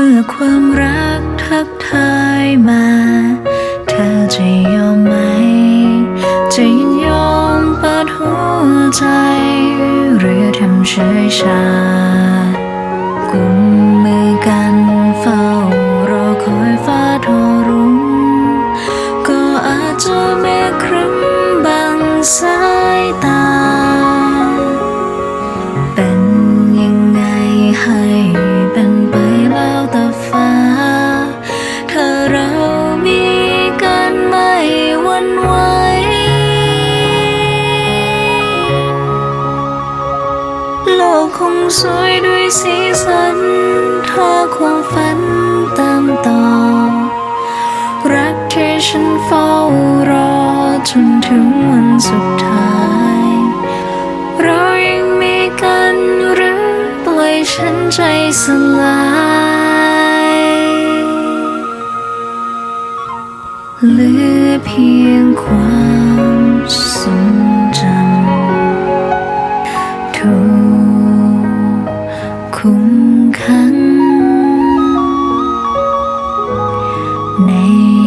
มื่อความรักทักทายมา เธอจะยอมไหม จะยินยอมเปิดหัวใจ หรือทำเฉยชา กุมมือกันเฝ้ารอคอยฟ้าทอรุ่งก็อาจจะไม่ครึ้มบังสา โลกคงสวยด้วยสีสัน ถ้าความฝันตามต่อ รักที่ฉันเฝ้ารอจนถึงวันสุดท้าย เรายังมีกันหรือปล่อยฉันใจสลายเหลือเพียงความ 你